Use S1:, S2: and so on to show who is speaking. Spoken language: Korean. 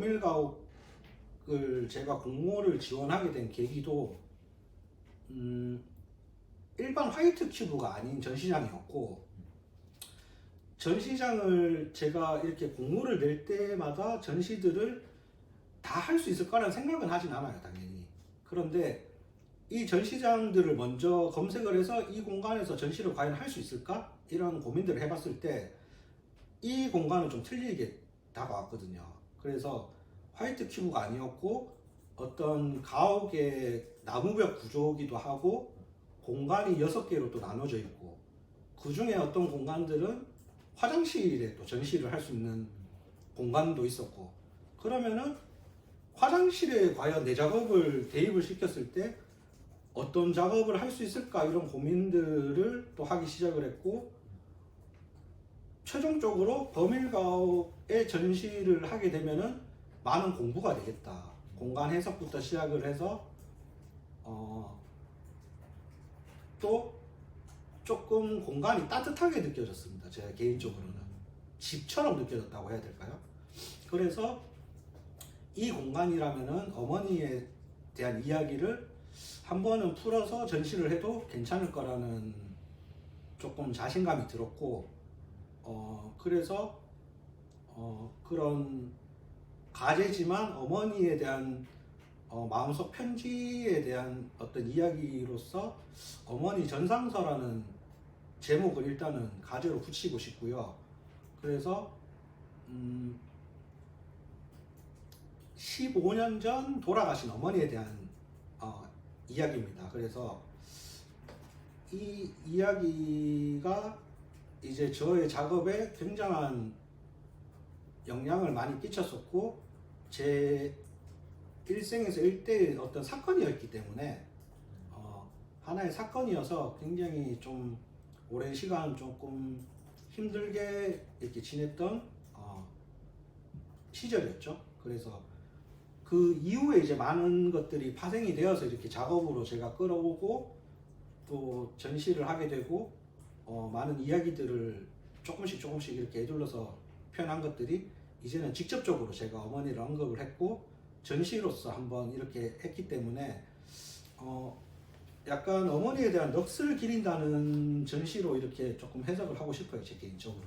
S1: 범일가옥을 제가 공모를 지원하게 된 계기도 음, 일반 화이트 큐브가 아닌 전시장이었고 전시장을 제가 이렇게 공모를 낼 때마다 전시들을 다 할 수 있을 거라는 생각은 하진 않아요, 당연히. 그런데 이 전시장들을 먼저 검색을 해서 이 공간에서 전시를 과연 할 수 있을까? 이런 고민들을 해봤을 때 이 공간은 좀 틀리게 다가왔거든요. 그래서 화이트 큐브가 아니었고 어떤 가옥의 나무벽 구조기도 하고 공간이 여섯 개로 또 나눠져 있고 그 중에 어떤 공간들은 화장실에 또 전시를 할 수 있는 공간도 있었고 그러면은 화장실에 과연 내 작업을 대입을 시켰을 때 어떤 작업을 할 수 있을까 이런 고민들을 또 하기 시작을 했고 최종적으로 범일가옥의 전시를 하게 되면은 많은 공부가 되겠다 공간 해석부터 시작을 해서 어, 또 조금 공간이 따뜻하게 느껴졌습니다. 제가 개인적으로는 집처럼 느껴졌다고 해야 될까요? 그래서 이 공간이라면은 어머니에 대한 이야기를 한 번은 풀어서 전시를 해도 괜찮을 거라는 조금 자신감이 들었고 어 그래서 어 그런 가제지만 어머니에 대한 어, 마음속 편지에 대한 어떤 이야기로서 어머니 전상서라는 제목을 일단은 가제로 붙이고 싶고요. 그래서 음, 15년 전 돌아가신 어머니에 대한 어, 이야기입니다. 그래서 이 이야기가 이제 저의 작업에 굉장한 영향을 많이 끼쳤었고 제 일생에서 일대의 어떤 사건이었기 때문에 어, 하나의 사건이어서 굉장히 좀 오랜 시간 조금 힘들게 이렇게 지냈던 어, 시절이었죠. 그래서 그 이후에 이제 많은 것들이 파생이 되어서 이렇게 작업으로 제가 끌어오고 또 전시를 하게 되고 어, 많은 이야기들을 조금씩 조금씩 이렇게 애둘러서 표현한 것들이 이제는 직접적으로 제가 어머니를 언급을 했고 전시로서 한번 이렇게 했기 때문에 어 약간 어머니에 대한 넋을 기린다는 전시로 이렇게 조금 해석을 하고 싶어요 제 개인적으로.